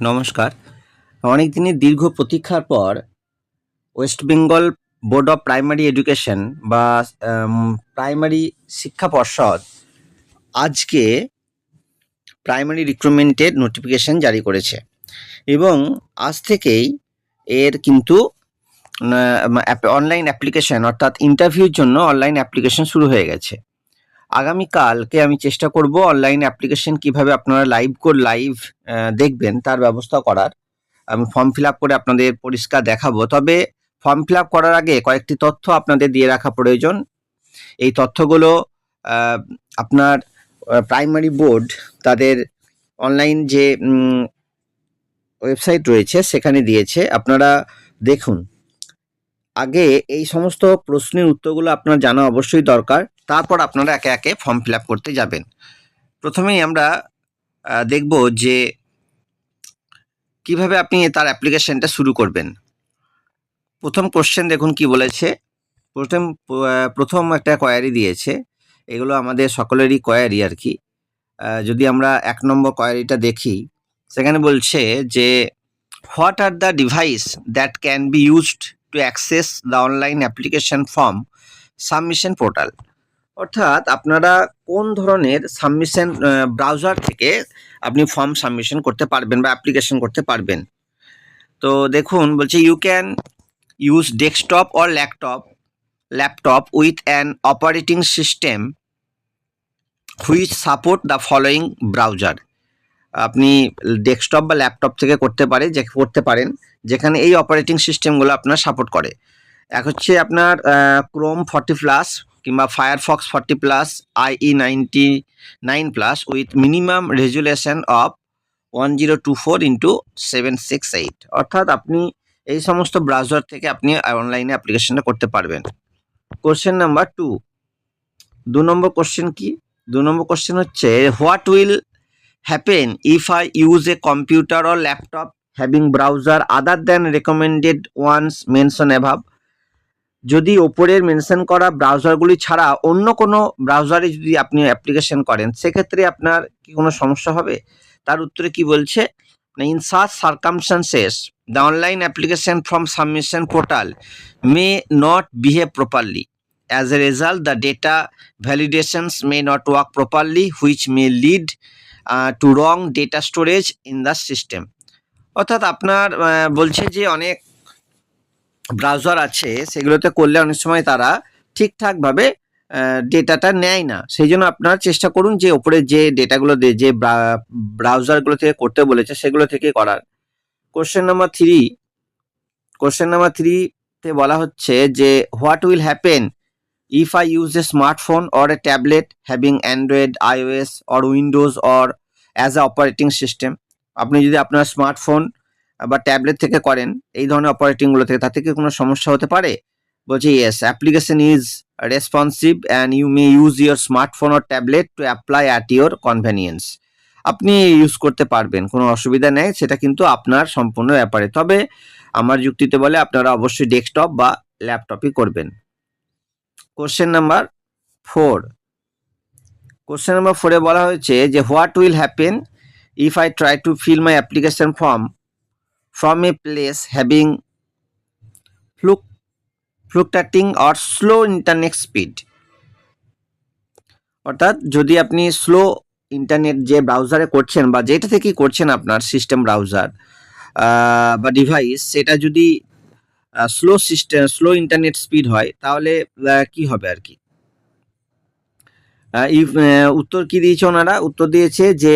নমস্কার। অনেক দিনের দীর্ঘ প্রতীক্ষার পর West Bengal board of primary education বা প্রাইমারি শিক্ষা পর্ষদ আজকে প্রাইমারি রিক্রুটমেন্টের নোটিফিকেশন জারি করেছে। এবং আজ থেকেই এর কিন্তু অনলাইন অ্যাপ্লিকেশন অর্থাৎ ইন্টারভিউর জন্য অনলাইন অ্যাপ্লিকেশন শুরু হয়ে গেছে। আগামীকালকে আমি চেষ্টা করব অনলাইন অ্যাপ্লিকেশন কীভাবে আপনারা লাইভ কোড লাইভ দেখবেন, তার ব্যবস্থা করার। আমি ফর্ম ফিল করে আপনাদের পরিষ্কার দেখাবো। তবে ফর্ম ফিল করার আগে কয়েকটি তথ্য আপনাদের দিয়ে রাখা প্রয়োজন। এই তথ্যগুলো আপনার প্রাইমারি বোর্ড তাদের অনলাইন যে ওয়েবসাইট রয়েছে, সেখানে দিয়েছে। আপনারা দেখুন। আগে এই সমস্ত প্রশ্নের উত্তরগুলো আপনার জানা অবশ্যই দরকার। তারপর আপনারা একে একে ফর্ম ফিল করতে যাবেন। প্রথমেই আমরা দেখব যে কীভাবে আপনি তার অ্যাপ্লিকেশনটা শুরু করবেন। প্রথম কোশ্চেন দেখুন কি বলেছে? প্রথম প্রথম একটা কোয়ারি দিয়েছে। এগুলো আমাদের সকলেরই কোয়ারি আর কি। যদি আমরা এক নম্বর কোয়ারিটা দেখি, সেখানে বলছে যে what are the device that can be used to access the online application form submission portal অর্থাৎ আপনারা কোন ধরনের সাবমিশন ব্রাউজার থেকে আপনি ফর্ম সাবমিশন করতে পারবেন বা অ্যাপ্লিকেশন করতে পারবেন। তো দেখুন, বলছে you can use desktop or laptop laptop with an operating system which support the following browser আপনি ডেস্কটপ বা ল্যাপটপ থেকে করতে পারে, যে করতে পারেন, যেখানে এই অপারেটিং সিস্টেমগুলো আপনার সাপোর্ট করে। এক হচ্ছে আপনার ক্রোম ফর্টি প্লাস কিংবা Firefox forty plus IE ninety nine plus with minimum resolution of one zero two four into seven six eight অর্থাৎ আপনি এই সমস্ত ব্রাউজার থেকে আপনি অনলাইনে অ্যাপ্লিকেশনটা করতে পারবেন। কোশ্চেন নাম্বার টু দু নম্বর কোশ্চেন কি? দু নম্বর কোশ্চেন হচ্ছে what will happen if I use a computer or laptop having browser other than recommended ones mention above যদি ওপরের মেনশন করা ব্রাউজারগুলি ছাড়া অন্য কোনো ব্রাউজারে যদি আপনি অ্যাপ্লিকেশন করেন, সেক্ষেত্রে আপনার কি কোনো সমস্যা হবে? তার উত্তরে কি বলছে? In such circumstances the online application from submission portal may not behave properly as a result the data validations may not work properly which may lead to wrong data storage in the system অর্থাৎ আপনার বলছে যে অনেক browser আছে, সেগুলোতে করলে অনেক সময় তারা ঠিকঠাকভাবে ডেটাটা নেয় না। সেই জন্য আপনারা চেষ্টা করুন যে ওপরে যে ডেটাগুলো যে ব্রাউজারগুলো থেকে করতে বলেছে, সেগুলো থেকে করার। Question number three question number থ্রিতে বলা হচ্ছে যে what will happen if I use a smartphone or a tablet having Android iOS or Windows or as a operating system আপনি যদি আপনার স্মার্টফোন বা ট্যাবলেট থেকে করেন, এই ধরনের অপারেটিংগুলো থেকে, তাতে কি কোনো সমস্যা হতে পারে? বলছে yes application is responsive and you may use your smartphone or tablet to apply at your convenience আপনি ইউজ করতে পারবেন, কোনো অসুবিধা নেই, সেটা কিন্তু আপনার সম্পূর্ণ ব্যাপারে। তবে আমার যুক্তিতে বলে আপনারা অবশ্যই ডেস্কটপ বা ল্যাপটপই করবেন। Question number four question number ফোরে বলা হয়েছে যে what will happen if I try to fill my application form from a place having fluc- fluctuating or slow internet speed. অর্থাৎ যদি আপনি স্লো ইন্টারনেট যে ব্রাউজারে করছেন বা যেটা থেকেই করছেন আপনার সিস্টেম ব্রাউজার বা ডিভাইস সেটা যদি slow system slow internet speed হয়, তাহলে কি হবে আর কি? ইফ উত্তর কি দিয়েছে ওনারা? উত্তর দিয়েছে যে,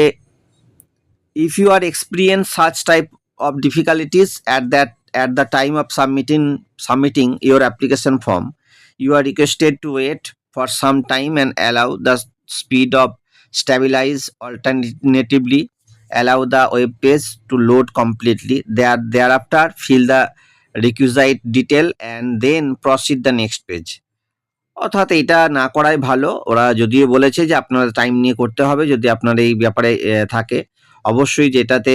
if you are experience such type of difficulties at that at the time of submitting submitting your application form you are requested to wait for some time and allow the speed of stabilize alternatively allow the web page to load completely there thereafter fill the requisite detail and then proceed the next page অর্থাৎ এটা না করাই ভালো ওরা যদিও বলেছে যে আপনার টাইম নিয়ে করতে হবে যদি আপনার এই ব্যাপারে থাকে অবশ্যই যেটাতে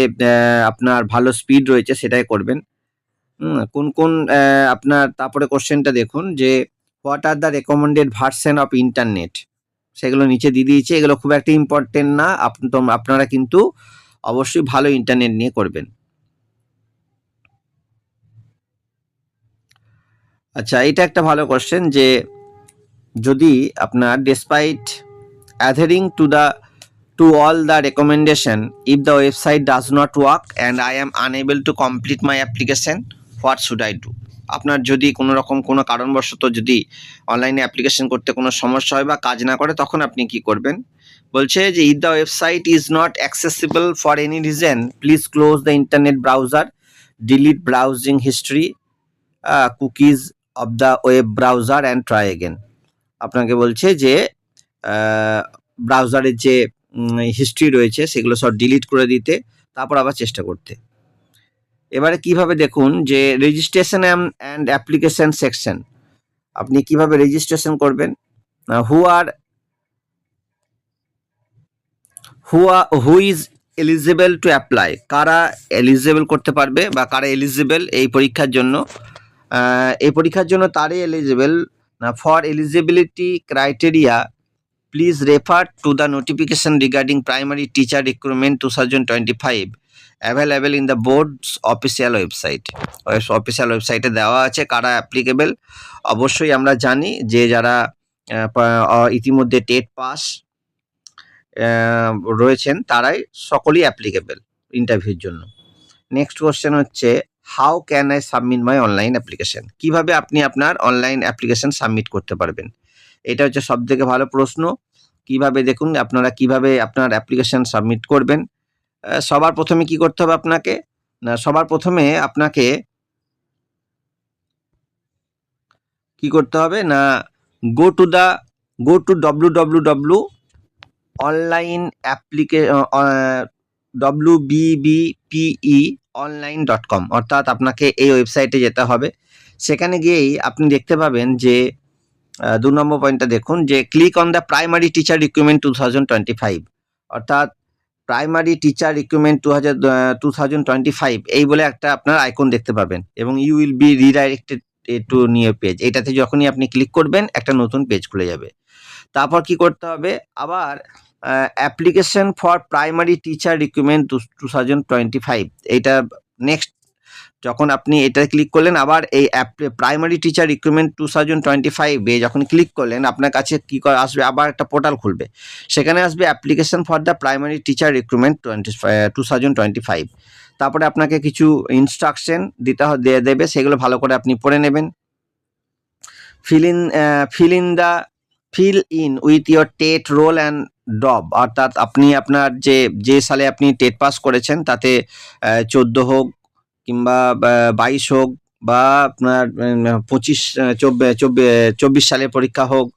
আপনার ভালো স্পিড রয়েছে সেটাই করবেন। কোন কোন আপনার, তারপরে কোশ্চেনটা দেখুন, যে what are the recommended version of internet সেগুলো নিচে দিয়ে দিয়েছে, এগুলো খুব একটা ইম্পর্টেন্ট না আপনারা কিন্তু অবশ্যই ভালো ইন্টারনেট নিয়ে করবেন। আচ্ছা এটা একটা ভালো কোশ্চেন যে যদি আপনার despite adhering to the to all the recommendation if the website does not work and I am unable to complete my application what should I do আপনার যদি কোনো রকম কোনো কারণবশত যদি অনলাইনে অ্যাপ্লিকেশন করতে কোনো সমস্যা হয় বা কাজ না করে, তখন আপনি কি করবেন? বলছে যে if the website is not accessible for any reason please close the internet browser delete browsing history cookies of the web browser and try again আপনাকে বলছে যে ব্রাউজারের যে হিস্ট্রি রয়েছে, সেগুলো সব ডিলিট করে দিতে, তারপর আবার চেষ্টা করতে। এবারে কীভাবে দেখুন যে রেজিস্ট্রেশন অ্যান্ড অ্যাপ্লিকেশন সেকশন আপনি কীভাবে রেজিস্ট্রেশন করবেন? Who are who who is eligible to apply কারা এলিজিবল করতে পারবে বা কারা এলিজিবল এই পরীক্ষার জন্য? এই পরীক্ষার জন্য তারই eligible for eligibility criteria please refer to the notification regarding primary teacher recruitment two thousand twenty five available in the board's official website official ওয়েবসাইটে দেওয়া আছে কারা অ্যাপ্লিকেবেল অবশ্যই আমরা জানি যে যারা ইতিমধ্যে টেট পাস রয়েছেন তারাই সকলেই অ্যাপ্লিকেবেল ইন্টারভিউর জন্য। নেক্সট কোশ্চেন হচ্ছে how can I submit my online application কীভাবে আপনি আপনার অনলাইন অ্যাপ্লিকেশন সাবমিট করতে পারবেন? এটা হচ্ছে সব থেকে ভালো প্রশ্ন। কীভাবে দেখুন, আপনারা কীভাবে আপনার অ্যাপ্লিকেশন সাবমিট করবেন? সবার প্রথমে কি করতে হবে আপনাকে? না, সবার প্রথমে আপনাকে কি করতে হবে? না go to the go to W W W online অ্যাপ্লিকে W BBPE online dot com অর্থাৎ আপনাকে এই ওয়েবসাইটে যেতে হবে। সেখানে গিয়েই আপনি দেখতে পাবেন যে দু নম্বর পয়েন্টটা দেখুন যে click on the primary teacher recruitment two thousand twenty five অর্থাৎ প্রাইমারি টিচার রিক্রুটমেন্ট টু হাজার টু থাউজেন্ড টোয়েন্টি ফাইভ এই বলে একটা আপনার আইকন দেখতে পাবেন এবং you will be redirected to new page এটাতে যখনই আপনি ক্লিক করবেন, একটা নতুন পেজ খুলে যাবে। তারপর কি করতে হবে? আবার application for primary teacher recruitment two thousand twenty five এইটা নেক্সট যখন আপনি এটা ক্লিক করলেন, আবার এই app primary teacher recruitment two thousand twenty ফাইভে যখন ক্লিক করলেন, আপনার কাছে কী করে আসবে? আবার একটা পোর্টাল খুলবে। সেখানে আসবে application for the primary teacher recruitment twenty two thousand twenty five তারপরে আপনাকে কিছু ইনস্ট্রাকশন দিতে দিয়ে দেবে, সেগুলো ভালো করে আপনি পড়ে নেবেন। Fill in fill in the fill in with your TET roll and DOB অর্থাৎ আপনি আপনার যে যে সালে আপনি টেট পাস করেছেন, তাতে চোদ্দ হোক কিংবা বাইশ হোক, বা আপনার পঁচিশ চব্বিশ সালের পরীক্ষা হোক,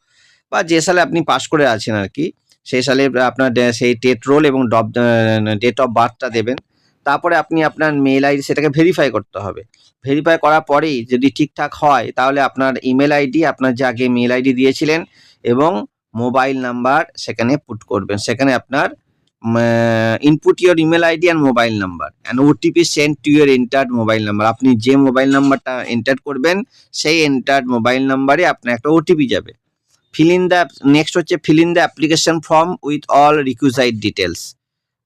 বা যে সালে আপনি পাশ করে আছেন আর কি, সেই সালে আপনার সেই টেট রোল এবং ডব ডেট অফ বার্থটা দেবেন। তারপরে আপনি আপনার মেল আইডি সেটাকে ভেরিফাই করতে হবে। ভেরিফাই করার পরেই যদি ঠিকঠাক হয়, তাহলে আপনার ইমেল আইডি আপনার যে আগে মেল আইডি দিয়েছিলেন এবং মোবাইল নাম্বার সেখানে পুট করবেন। সেখানে আপনার input your email ID and mobile number and OTP send to your entered mobile number আপনি যে মোবাইল নাম্বারটা এন্টার করবেন, সেই এন্টার্ড মোবাইল নাম্বারে আপনার একটা ওটিপি যাবে। ফিল ইন দ্য নেক্সট হচ্ছে fill in the application form with all requisite details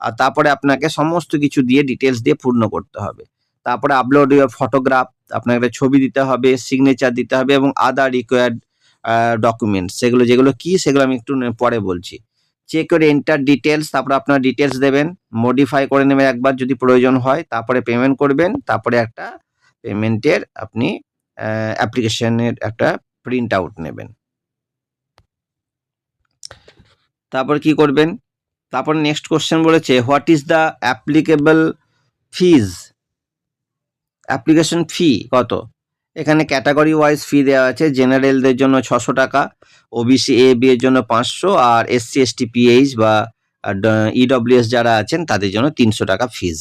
আর তারপরে আপনাকে সমস্ত কিছু দিয়ে ডিটেলস দিয়ে পূর্ণ করতে হবে। তারপরে আপলোড ইউর ফটোগ্রাফ আপনাকে একটা ছবি দিতে হবে সিগনেচার দিতে হবে এবং আদার রিকোয়ার্ড ডকুমেন্টস সেগুলো, যেগুলো কি, সেগুলো আমি একটু পরে বলছি। চেক করে এন্টার ডিটেলস তারপরে আপনার ডিটেলস দেবেন মডিফাই করে নেবেন একবার যদি প্রয়োজন হয়, তারপরে পেমেন্ট করবেন, তারপরে একটা পেমেন্টের আপনি অ্যাপ্লিকেশনের একটা প্রিন্ট আউট নেবেন। তারপর কি করবেন? তারপর নেক্সট কোশ্চেন বলেছে what is the applicable fees application fee কত? এখানে ক্যাটাগরি ওয়াইজ ফি দেওয়া আছে জেনারেলদের জন্য ছশো টাকা ওবিসি এ বি এর জন্য পাঁচশো, আর এসসি এসটি পিএইচ বা ইডব্লিউএস যারা আছেন, তাদের জন্য তিনশো টাকা ফিজ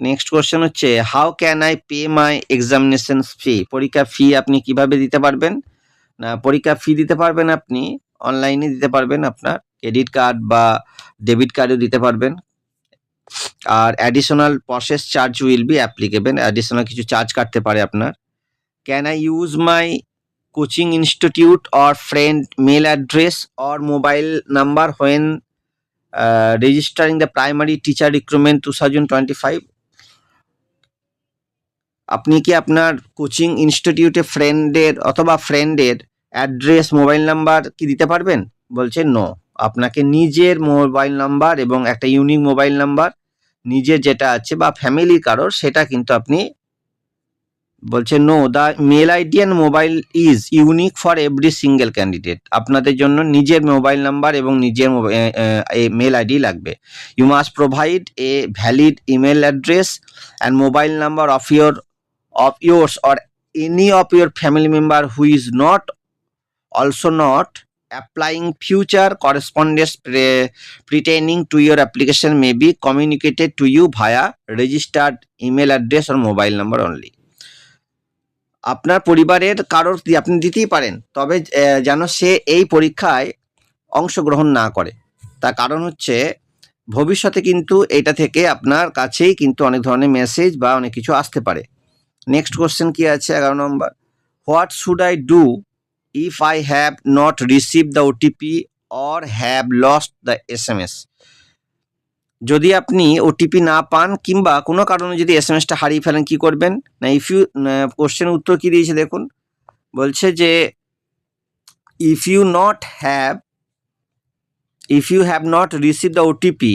নেক্সট কোশ্চেন হচ্ছে how can I pay my examination fee পরীক্ষা ফি আপনি কীভাবে দিতে পারবেন? না পরীক্ষা ফি দিতে পারবেন আপনি অনলাইনে দিতে পারবেন আপনার ক্রেডিট কার্ড বা ডেবিট কার্ডও দিতে পারবেন। আর additional process charge will be applicable additional কিছু চার্জ কাটতে পারে আপনার। Can I use my coaching institute or friend mail address or mobile number when registering the primary teacher recruitment two thousand twenty five আপনি কি আপনার coaching ইনস্টিটিউটে ফ্রেন্ডের অথবা ফ্রেন্ডের অ্যাড্রেস মোবাইল নাম্বার কি দিতে পারবেন? বলছে নো আপনাকে নিজের মোবাইল নাম্বার এবং একটা ইউনিক মোবাইল নাম্বার নিজের যেটা আছে বা ফ্যামিলির কারোর, সেটা কিন্তু আপনি বলছে no the mail ID and mobile is unique for every single candidate আপনাদের জন্য নিজের মোবাইল নাম্বার এবং নিজের মেল আইডি লাগবে। You must provide a valid email address and mobile number of your of yours or any of your family member who is not also not applying future correspondence pertaining to your application may be communicated to you via registered email address or mobile number only আপনার পরিবারের কারোর আপনি দিতেই পারেন, তবে যেন সে এই পরীক্ষায় অংশগ্রহণ না করে। তার কারণ হচ্ছে, ভবিষ্যতে কিন্তু এটা থেকে আপনার কাছেই কিন্তু অনেক ধরনের মেসেজ বা অনেক কিছু আসতে পারে। নেক্সট কোশ্চেন কি আছে? এগারো নম্বর। What should I do if I have not receive the OTP or have lost the S M S যদি আপনি ওটিপি না পান কিংবা কোনো কারণে যদি এস এম এসটা হারিয়ে ফেলেন, কি করবেন? না ইফ ইউ কোশ্চেন উত্তর কি দিয়েছে দেখুন? বলছে যে if you not have if you have not receive the OTP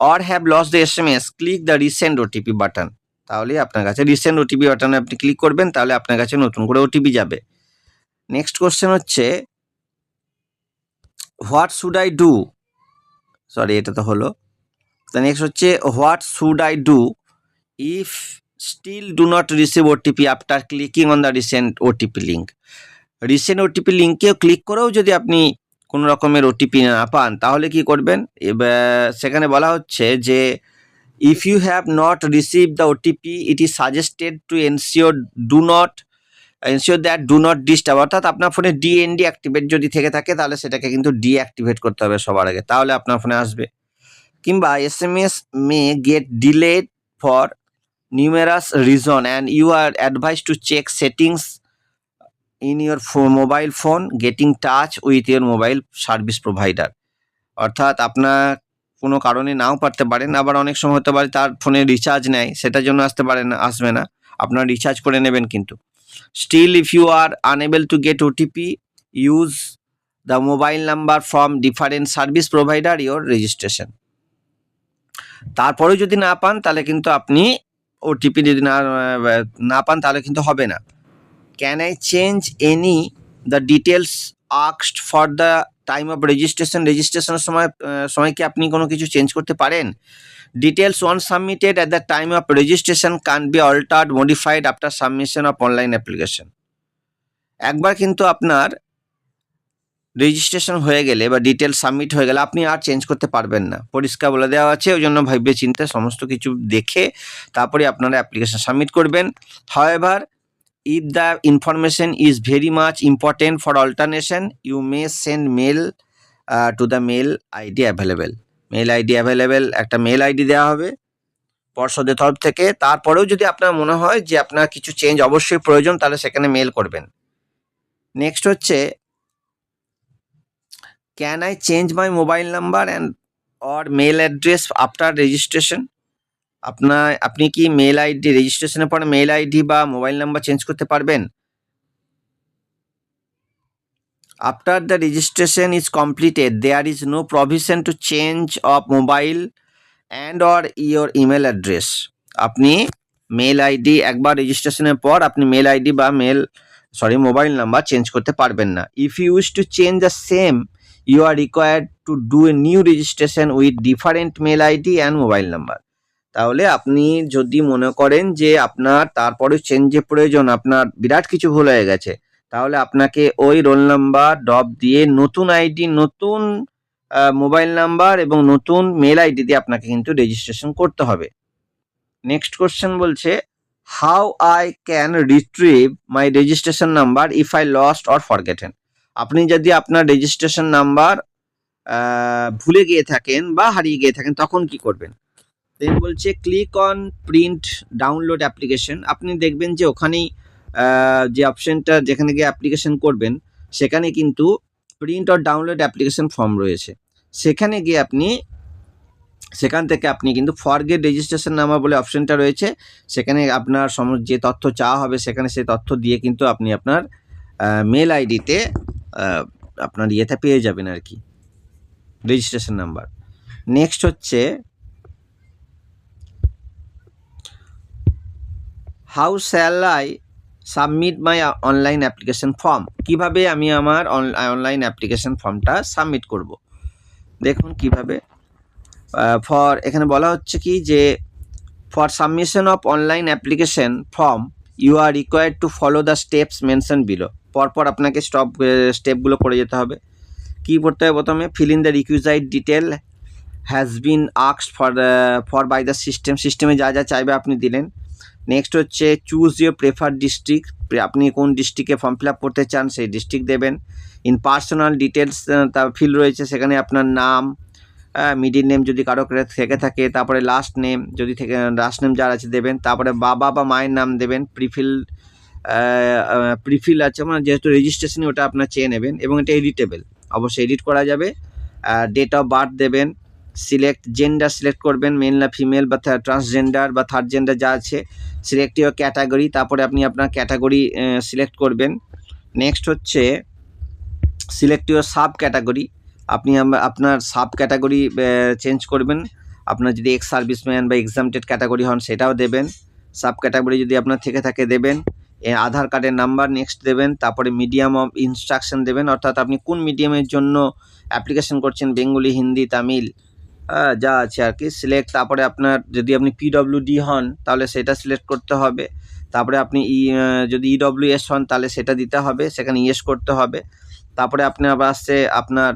or have loss the S M S click the recent OTP button তাহলে আপনার কাছে রিসেন্ট ওটিপি বাটনে আপনি ক্লিক করবেন, তাহলে আপনার কাছে নতুন করে ওটিপি যাবে। নেক্সট কোশ্চেন হচ্ছে what should I do sorry এটা তো হলো। নেক্সট হচ্ছে what should I do if still do not receive OTP after clicking on the recent OTP link recent OTP লিঙ্কেও click করেও যদি আপনি কোনো রকমের ওটিপি না পান তাহলে কি করবেন? সেখানে বলা হচ্ছে যে if you have not received the OTP, it is suggested to ensure do not ensure that do not disturb. অর্থাৎ আপনার ফোনে ডিএনডি অ্যাক্টিভেট যদি থেকে থাকে তাহলে সেটাকে কিন্তু ডিঅ্যাক্টিভেট করতে হবে সবার আগে। তাহলে আপনার ফোনে আসবে। কিংবা S M S may get delayed for numerous reason and you are advise to check settings in your mobile phone getting touch with your mobile service provider অর্থাৎ আপনার কোনো কারণে নাও পারতে পারেন, আবার অনেক সময় হতে পারে তার ফোনে রিচার্জ নেয়, সেটার জন্য আসতে পারে না, আসবে না। আপনার রিচার্জ করে নেবেন কিন্তু। Still if you are unable to get OTP use the mobile number from different service provider your registration তারপরেও যদি না পান, তাহলে কিন্তু আপনি ওটিপি যদি না না পান, তাহলে কিন্তু হবে না। Can I change any the details আক্সড for the time of registration রেজিস্ট্রেশনের সময় সময় কি আপনি কোনো কিছু চেঞ্জ করতে পারেন? Details one submitted at the time of registration can be altered modified after submission of online application একবার কিন্তু আপনার রেজিস্ট্রেশন হয়ে গেলে বা ডিটেল সাবমিট হয়ে গেলে আপনি আর চেঞ্জ করতে পারবেন না। পরিষ্কার বলে দেওয়া আছে ওই জন্য ভাববে চিন্তে সমস্ত কিছু দেখে তারপরে আপনারা অ্যাপ্লিকেশন সাবমিট করবেন। However the information is very much important for alternation you may send mail uh, to the mail id available mail ID available একটা মেল আইডি দেওয়া হবে পর্ষদের তরফ থেকে। তারপরেও যদি আপনার মনে হয় যে আপনার কিছু চেঞ্জ অবশ্যই প্রয়োজন তাহলে সেখানে মেল করবেন। নেক্সট হচ্ছে can I change my mobile number and or mail address after registration আপনার আপনি কি মেল আইডি রেজিস্ট্রেশনের পরে মেল আইডি বা মোবাইল নাম্বার চেঞ্জ করতে পারবেন? After the registration is completed there is no provision to change of mobile and or your email address আপনি mail ID একবার রেজিস্ট্রেশনের পর আপনি মেল আইডি বা mail sorry mobile number change করতে পারবেন না। If you wish to change the same you are required to do a new registration with different mail ID and mobile number তাহলে আপনি যদি মনে করেন যে আপনার তারপরে চেঞ্জের প্রয়োজন, আপনার বিরাট কিছু ভুল হয়ে গেছে, তাহলে আপনাকে ওই রোল নাম্বার ডব দিয়ে নতুন আইডি নতুন মোবাইল নাম্বার এবং নতুন মেল আইডি দিয়ে আপনাকে কিন্তু রেজিস্ট্রেশন করতে হবে। নেক্সট কোশ্চেন বলছে how I can retrieve my registration number if I lost or forgotten আপনি যদি আপনার রেজিস্ট্রেশন নাম্বার ভুলে গিয়ে থাকেন বা হারিয়ে গিয়ে থাকেন, তখন কি করবেন? দেন বলছে click on print download application আপনি দেখবেন যে ওখানেই যে অপশনটা যেখানে গিয়ে অ্যাপ্লিকেশন করবেন, সেখানে কিন্তু print or download application form রয়েছে। সেখানে গিয়ে আপনি, সেখান থেকে আপনি কিন্তু ফরগেট রেজিস্ট্রেশন নাম্বার বলে অপশনটা রয়েছে। সেখানে আপনার সম যে তথ্য চাওয়া হবে, সেখানে সেই তথ্য দিয়ে কিন্তু আপনি আপনার মেল আইডিতে আপনার ইয়েতে পেয়ে যাবেন আর কি। রেজিস্ট্রেশন নাম্বার নেক্সট হচ্ছে how shall I submit my online application form কীভাবে আমি আমার অনলাইন অ্যাপ্লিকেশন ফর্মটা সাবমিট করব? দেখুন কীভাবে। ফর এখানে বলা হচ্ছে কি যে for submission of online application form you are required to follow the steps mention below পরপর আপনাকে স্টপ স্টেপগুলো করে যেতে হবে। কী করতে হবে প্রথমে? Fill in the requisite detail has been আক্সড for for by the system সিস্টেমে যা যা চাইবে আপনি দিলেন। নেক্সট হচ্ছে চুজ ইউর প্রেফার ডিস্ট্রিক্ট আপনি কোন ডিস্ট্রিক্টে ফর্ম ফিল আপ করতে চান সেই ডিস্ট্রিক্ট দেবেন। ইন পার্সোনাল ডিটেলস তার ফিল রয়েছে, সেখানে আপনার নাম মিডিল নেম যদি কারও থেকে থাকে, তারপরে লাস্ট নেম যদি থেকে লাস্ট নেম যার আছে দেবেন, তারপরে বাবা বা মায়ের নাম দেবেন প্রিফিল প্রিফিল আছে মানে যেহেতু রেজিস্ট্রেশনে ওটা আপনার চেয়ে নেবেন এবং এটা এডিটেবল অবশ্যই এডিট করা যাবে। ডেট অফ বার্থ দেবেন সিলেক্ট জেন্ডার সিলেক্ট করবেন না ফিমেল বা ট্রান্সজেন্ডার বা থার্ড জেন্ডার যা আছে সিলেক্ট ইউর ক্যাটাগরি তারপরে আপনি আপনার ক্যাটাগরি সিলেক্ট করবেন। নেক্সট হচ্ছে সিলেক্ট ইউর সাব ক্যাটাগরি আপনি আপনার সাব ক্যাটাগরি চেঞ্জ করবেন। আপনার যদি এক্স সার্ভিসম্যান বা এক্সামটেড ক্যাটাগরি হন, সেটাও দেবেন। সাব ক্যাটাগরি যদি আপনার থেকে থাকে, দেবেন। আধার কার্ডের নাম্বার নেক্সট দেবেন, তারপরে মিডিয়াম অফ ইনস্ট্রাকশন দেবেন, অর্থাৎ আপনি কোন মিডিয়ামের জন্য অ্যাপ্লিকেশন করছেন, বেঙ্গলি, হিন্দি, তামিল যা আছে আর কি সিলেক্ট তারপরে আপনার যদি আপনি পিডব্লিউডি হন, তাহলে সেটা সিলেক্ট করতে হবে, তারপরে আপনি ই যদি ইডব্লিউএস হন, তাহলে সেটা দিতে হবে, সেখানে ইয়েস করতে হবে, তারপরে আপনি আবার আসছে আপনার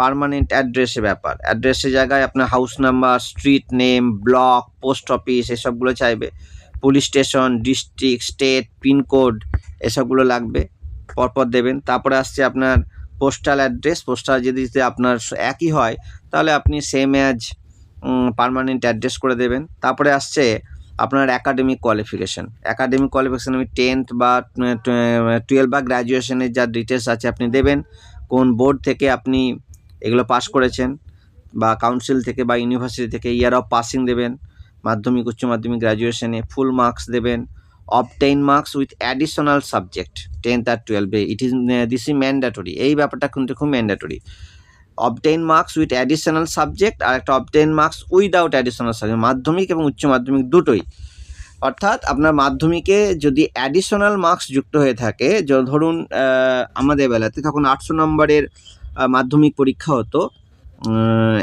পারমানেন্ট অ্যাড্রেসের ব্যাপার অ্যাড্রেসের জায়গায় আপনার house number street name block post office এসবগুলো চাইবে police station, district, state pin code এসবগুলো লাগবে, পরপর দেবেন। তারপরে আসছে আপনার পোস্টাল অ্যাড্রেস। পোস্টাল যদি আপনার একই হয়, তাহলে আপনি সেম অ্যাজ পারমানেন্ট অ্যাড্রেস করে দেবেন। তারপরে আসছে আপনার অ্যাকাডেমিক কোয়ালিফিকেশান অ্যাকাডেমিক কোয়ালিফিকেশান আমি টেন্থ বা টুয়েলভ বা গ্র্যাজুয়েশনের যা ডিটেলস আছে আপনি দেবেন। কোন বোর্ড থেকে আপনি এগুলো পাস করেছেন বা কাউন্সিল থেকে বা ইউনিভার্সিটি থেকে ইয়ার অফ পাসিং দেবেন। মাধ্যমিক, উচ্চ মাধ্যমিক গ্র্যাজুয়েশনে ফুল মার্কস দেবেন। Obtain marks with additional subject tenth আর টুয়েলভে it is this is mandatory এই ব্যাপারটা কিন্তু খুব mandatory obtain marks with additional subject আর একটা obtain marks without additional subject মাধ্যমিক এবং উচ্চ মাধ্যমিক দুটোই। অর্থাৎ আপনার মাধ্যমিকে যদি অ্যাডিশনাল মার্কস যুক্ত হয়ে থাকে ধরুন আমাদের বেলাতে তখন আটশো নম্বরের মাধ্যমিক পরীক্ষা হতো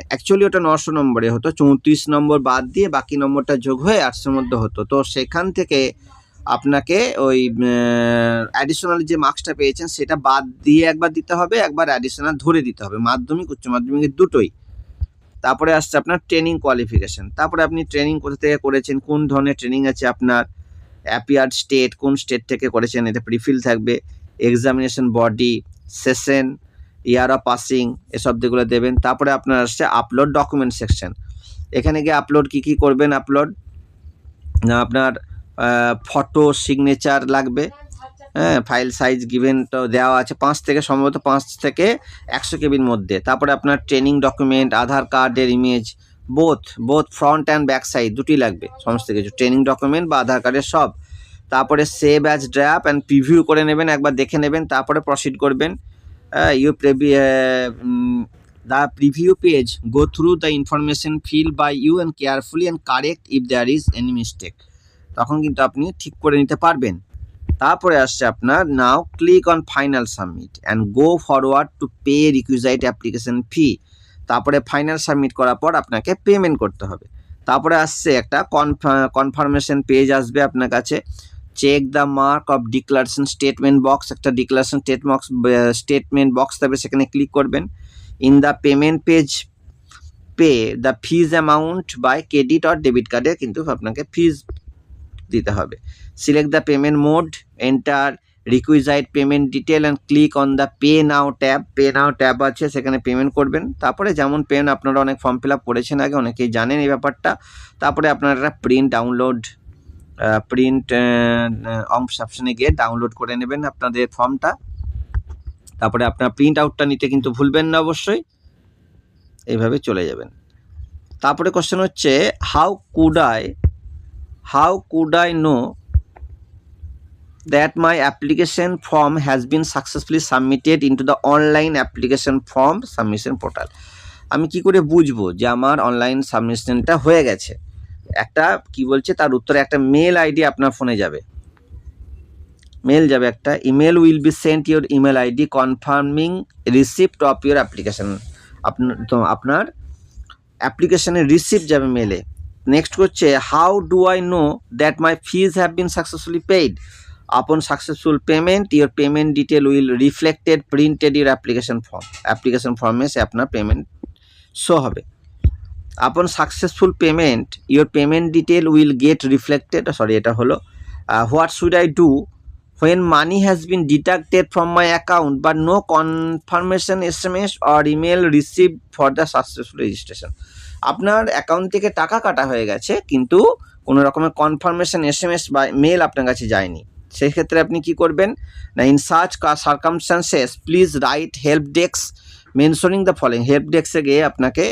অ্যাকচুয়ালি ওটা নশো নম্বরে হতো, চৌত্রিশ নম্বর বাদ দিয়ে বাকি নম্বরটা যোগ হয়ে আটশোর মধ্যে হতো। তো সেখান থেকে আপনাকে ওই অ্যাডিশনাল যে মার্কসটা পেয়েছেন সেটা বাদ দিয়ে একবার দিতে হবে, একবার অ্যাডিশনাল ধরে দিতে হবে, মাধ্যমিক, উচ্চ মাধ্যমিকের দুটোই। তারপরে আসছে আপনার ট্রেনিং কোয়ালিফিকেশান তারপরে আপনি ট্রেনিং কোথা থেকে করেছেন, কোন ধরনের ট্রেনিং আছে আপনার অ্যাপিয়ার্ড স্টেট কোন স্টেট থেকে করেছেন, এতে প্রিফিল থাকবে examination body session year of passing এসব দিকগুলো দেবেন, তারপরে আপনার আসছে আপলোড ডকুমেন্ট সেকশন এখানে গিয়ে আপলোড কী কী করবেন আপলোড আপনার ফটো সিগনেচার লাগবে। হ্যাঁ ফাইল সাইজ গিভেন তো দেওয়া আছে পাঁচ থেকে, সম্ভবত পাঁচ থেকে একশো কেবির মধ্যে। তারপরে আপনার ট্রেনিং ডকুমেন্ট আধার কার্ডের image both both front and back side দুটি লাগবে, সমস্ত কিছু। ট্রেনিং ডকুমেন্ট বা আধার কার্ডের সব। তারপরে save as draft and preview করে নেবেন, একবার দেখে নেবেন, তারপরে প্রসিড করবেন। You the preview page. Go through the information filled by you and carefully and correct if there is any mistake. তখন কিন্তু আপনি ঠিক করে নিতে পারবেন। তারপরে আসছে আপনার now click on final submit and go forward to pay requisite application fee তারপরে ফাইনাল সাবমিট করার পর আপনাকে পেমেন্ট করতে হবে। তারপরে আসছে একটা কনফার্মেশন পেজ আসবে আপনার কাছে। Check the mark of declaration statement box একটা declaration state box statement box থাকবে, সেখানে ক্লিক করবেন। In the payment page pay the fees amount by credit or debit কার্ডে কিন্তু আপনাকে ফিজ দিতে হবে। Select the payment mode enter requisite payment detail and click on the pay now tab pay now tab আছে, সেখানে payment করবেন। তারপরে যেমন পেন আপনারা অনেক ফর্ম ফিল আপ করেছেন আগে, অনেকেই জানেন এই ব্যাপারটা। তারপরে আপনারা একটা প্রিন্ট ডাউনলোড প্রিন্ট অপশানে গিয়ে ডাউনলোড করে নেবেন আপনাদের ফর্মটা। তারপরে আপনার প্রিন্ট আউটটা নিতে কিন্তু ভুলবেন না অবশ্যই। এইভাবে চলে যাবেন। তারপরে কোশ্চেন হচ্ছে how could I how could I know that my application form has been successfully submitted into the online application form submission portal? আমি কি করে বুঝব যে আমার অনলাইন সাবমিশনটা হয়ে গেছে? একটা, কি বলছে, তার উত্তরে একটা মেল আইডি আপনার ফোনে যাবে। মেল যাবে একটা email will be sent your email ID confirming receipt of your application আপনার তো আপনার অ্যাপ্লিকেশনের রিসিপ্ট যাবে মেলে নেক্সট হচ্ছে how do I know that my fees have been successfully paid upon successful payment your payment detail will reflected printed your application form application এ সে আপনার payment show হবে। Upon successful payment your payment detail will get reflected sorry এটা হলো what should I do when money has been detected from my account but no confirmation S M S or email receive for the successful registration আপনার account থেকে টাকা কাটা হয়ে গেছে, কিন্তু কোনো রকমের কনফার্মেশন এস এম এস বা মেল আপনার কাছে যায়নি। সেই ক্ষেত্রে আপনি কী করবেন? না ইন সার্চ কা circumstances please write help desk mentioning the following help ডেস্কে গিয়ে আপনাকে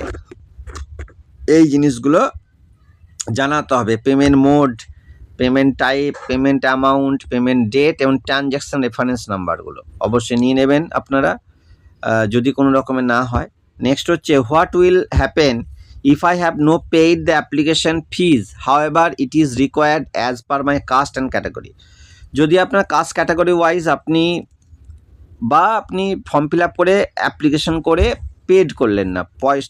এই জিনিসগুলো জানাতে হবে। Payment mode payment type payment amount payment date এবং ট্রানজ্যাকশান রেফারেন্স নাম্বারগুলো অবশ্যই নিয়ে নেবেন আপনারা। যদি কোনো রকমের না হয়। নেক্সট হচ্ছে what will happen if I have no paid the application fees however it is required as per my caste and category যদি আপনার কাস্ট ক্যাটাগরি ওয়াইজ আপনি বা আপনি ফর্ম ফিল আপ করে অ্যাপ্লিকেশন করে পেড করলেন না, পয়স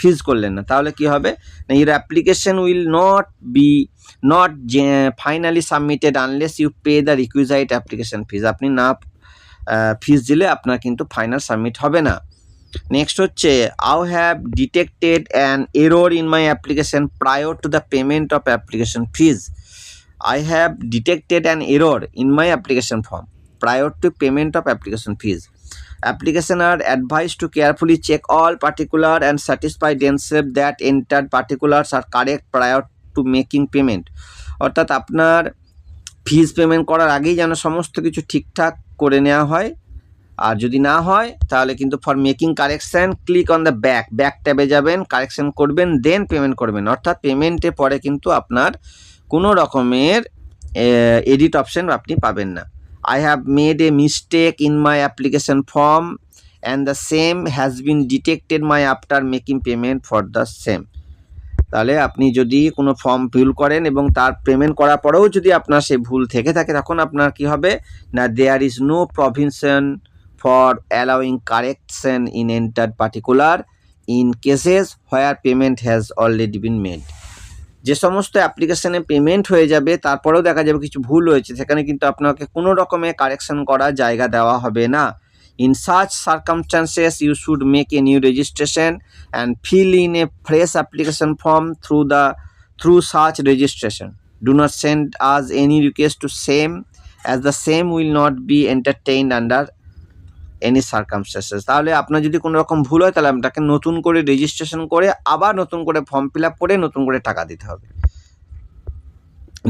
ফিজ করলেন না, তাহলে কি হবে? না your application will not be not finally submitted unless you pay the requisite application fees আপনি না ফিজ দিলে আপনার কিন্তু ফাইনাল সাবমিট হবে না। নেক্সট হচ্ছে I have detected an error in my application prior to the payment of application fees I have detected an error in my application form prior to payment of application fees. Application are advised to carefully check all particular and satisfy themselves that entered particulars are correct prior to making payment. অর্থাৎ আপনার ফিজ payment করার আগেই যেন সমস্ত কিছু ঠিকঠাক করে নেওয়া হয়। আর যদি না হয়, তাহলে কিন্তু for making correction click on the back back ট্যাবে যাবেন কারেকশান করবেন দেন পেমেন্ট করবেন। অর্থাৎ পেমেন্টে পরে কিন্তু আপনার কোনো রকমের এডিট অপশান আপনি পাবেন না। I have made a mistake in my application form and the same has been detected my after making payment for the same তাহলে আপনি যদি কোনো ফর্ম ফিল করেন এবং তার পেমেন্ট করার পরেও যদি আপনার সেই ভুল থেকে থাকে, তখন আপনার কি হবে? না there is no provision for allowing correction in enter particular in cases where payment has already been made যে সমস্ত অ্যাপ্লিকেশানে পেমেন্ট হয়ে যাবে, তারপরেও দেখা যাবে কিছু ভুল হয়েছে। সেখানে কিন্তু আপনাকে কোনো রকমের কারেকশন করার জায়গা দেওয়া হবে না। ইন সার্চ circumstances you should make a new registration and fill in a fresh application form through the through search registration do not send আজ any request to same as the same will not B entertained under any সার্কামস্টেসেস তাহলে আপনার যদি কোনো রকম ভুল হয়, তাহলে আপনাকে নতুন করে রেজিস্ট্রেশন করে, আবার নতুন করে ফর্ম ফিল আপ করে, নতুন করে টাকা দিতে হবে।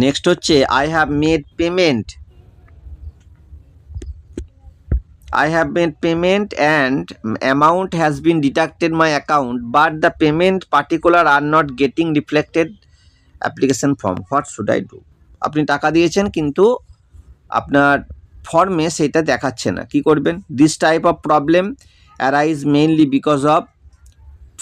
নেক্সট হচ্ছে I have made payment I have made payment and amount has been deducted my account but the payment particular are not getting reflected application form what should I do আপনি টাকা দিয়েছেন, কিন্তু আপনার ফর্মে সেটা দেখাচ্ছে না। কি করবেন? This type of problem arise mainly because of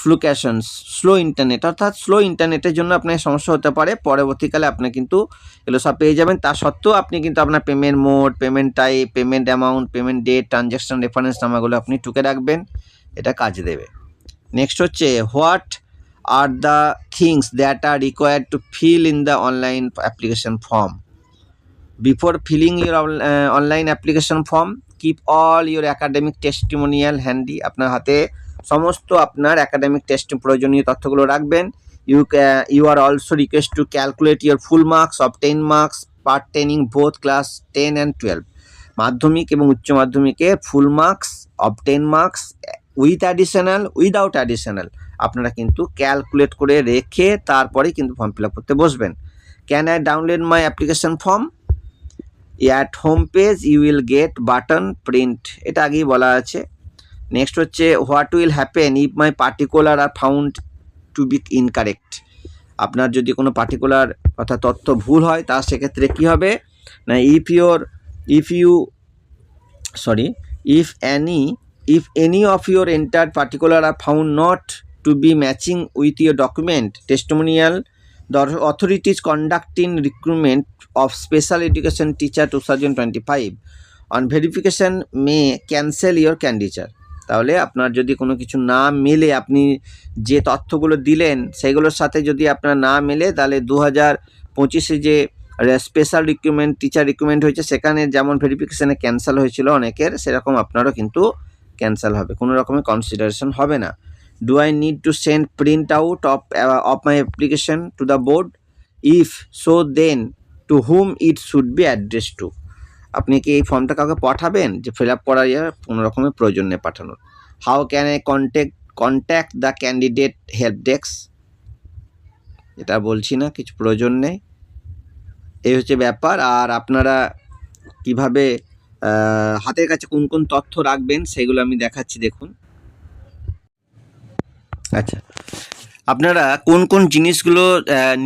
fluctuations slow internet অর্থাৎ স্লো ইন্টারনেটের জন্য আপনার সমস্যা হতে পারে। পরবর্তীকালে আপনি কিন্তু এগুলো সব পেয়ে যাবেন। তা সত্ত্বেও আপনি কিন্তু আপনার payment mode payment type payment amount payment date transaction reference নাম্বারগুলো আপনি টুকে রাখবেন। এটা কাজ দেবে। নেক্সট হচ্ছে what are the things that are required to fill in the online application form before filling your online application form keep all your academic testimonial handy আপনার হাতে সমস্ত আপনার অ্যাকাডেমিক টেস্ট প্রয়োজনীয় তথ্যগুলো রাখবেন you you are also request to calculate your full marks of ten marks pertaining both class ten and twelve Madhyamik এবং উচ্চ মাধ্যমিকে full marks of ten marks with additional without additional আপনারা কিন্তু calculate করে রেখে তারপরে কিন্তু ফর্ম ফিল আপ করতে বসবেন can I download my application form at home page you will get button print এটা আগেই বলা আছে। নেক্সট হচ্ছে what will happen if my particular are found to to be incorrect আপনার যদি কোনো পার্টিকুলার অর্থাৎ তথ্য ভুল হয়, তা সেক্ষেত্রে কী হবে? না if your if you sorry if any if any of your entered particular are found not to be matching with your document conducting the of special education teacher to education teacher 2025 on verification may cancel your candidature তাহলে আপনার যদি কোনো কিছু না মেলে, আপনি যে তথ্যগুলো দিলেন, সেগুলোর সাথে যদি আপনার না মেলে, তাহলে দু হাজার পঁচিশে যে স্পেশাল রিক্রুটমেন্ট টিচার রিক্রুটমেন্ট হয়েছে, সেখানে যেমন ভেরিফিকেশানে ক্যান্সেল হয়েছিল অনেকের, সেরকম আপনারও কিন্তু ক্যান্সেল হবে। কোনো রকমের কনসিডারেশন হবে না। Do I need to send print out of of my application to the board if so then to whom it should be address to আপনি কি এই ফর্মটা কাউকে পাঠাবেন? যে ফিল আপ করার ইয়ে কোনো রকমের প্রয়োজন নেই পাঠানোর। How can I contact contact the candidate help desk এটা বলছি না, কিছু প্রয়োজন নেই। এই হচ্ছে ব্যাপার। আর আপনারা কীভাবে হাতের কাছে কোন কোন তথ্য রাখবেন, সেগুলো আমি দেখাচ্ছি, দেখুন। আচ্ছা। আপনারা কোন কোন জিনিসগুলো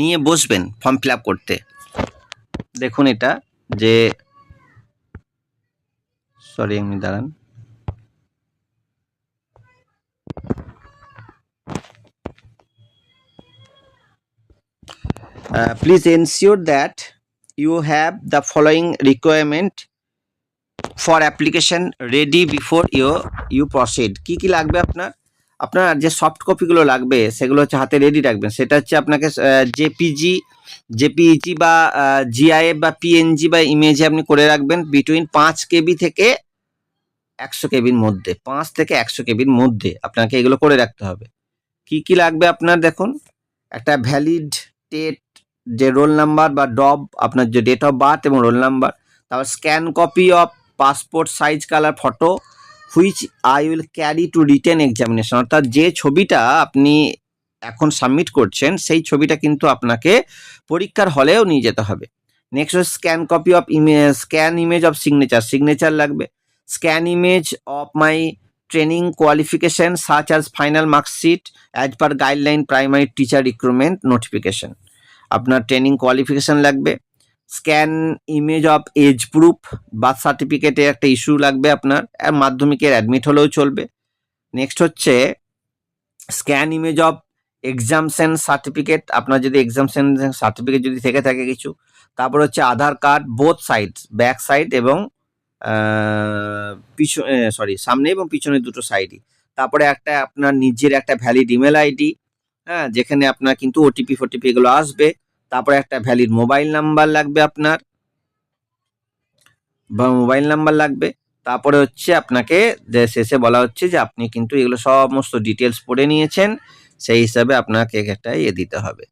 নিয়ে বসবেন ফর্ম ফিল করতে? দেখুন এটা যে সরি আমি দাঁড়ান। Please ensure that you have the following requirement for application ready before you you proceed কী কী লাগবে আপনার? আপনার যে সফট কপিগুলো লাগবে, সেগুলো হচ্ছে হাতে রেডি রাখবেন। সেটা হচ্ছে আপনাকে জেপিজি জেপিইজি বা জিআইএফ বা পিএনজি বা ইমেজে আপনি করে রাখবেন বিটুইন পাঁচ কেবি থেকে একশো কেবির মধ্যে। পাঁচ থেকে একশো কেবির মধ্যে আপনাকে এগুলো করে রাখতে হবে। কি কি লাগবে আপনার দেখুন? একটা ভ্যালিড টেট যে রোল নাম্বার বা ডব আপনার যে ডেট অফ বার্থ এবং রোল নাম্বার তারপর scan copy of passport size colour photo which I will carry to written examination অর্থাৎ যে ছবিটা আপনি এখন সাবমিট করছেন, সেই ছবিটা কিন্তু আপনাকে পরীক্ষার হলেও নিয়ে যেতে হবে। নেক্সট হচ্ছে scan copy of image scan image of signature signature লাগবে। Scan image of my training qualification such as final marksheet as per guideline primary teacher recruitment notification আপনার ট্রেনিং কোয়ালিফিকেশন লাগবে। Scan image of age proof birth সার্টিফিকেটে একটা issue লাগবে আপনার মাধ্যমিকের admit হলেও চলবে। নেক্সট হচ্ছে scan image of exemption certificate আপনার যদি এক্সামশন সার্টিফিকেট যদি থেকে থাকে কিছু, তারপর হচ্ছে Aadhaar card both side back side এবং পিছনে সরি সামনে এবং পিছনে দুটো সাইডই তারপরে একটা আপনার নিজের একটা ভ্যালিড ইমেল আইডি হ্যাঁ যেখানে আপনার কিন্তু ওটিপি ফোটিপি এগুলো আসবে। তারপরে একটা ভ্যালিড মোবাইল নাম্বার লাগবে আপনার, বা মোবাইল নাম্বার লাগবে। তারপরে হচ্ছে আপনাকে যে শেষে বলা হচ্ছে যে আপনি কিন্তু এগুলো সমস্ত ডিটেলস পড়ে নিয়েছেন, সেই হিসাবে আপনাকে একটা ইয়ে দিতে হবে।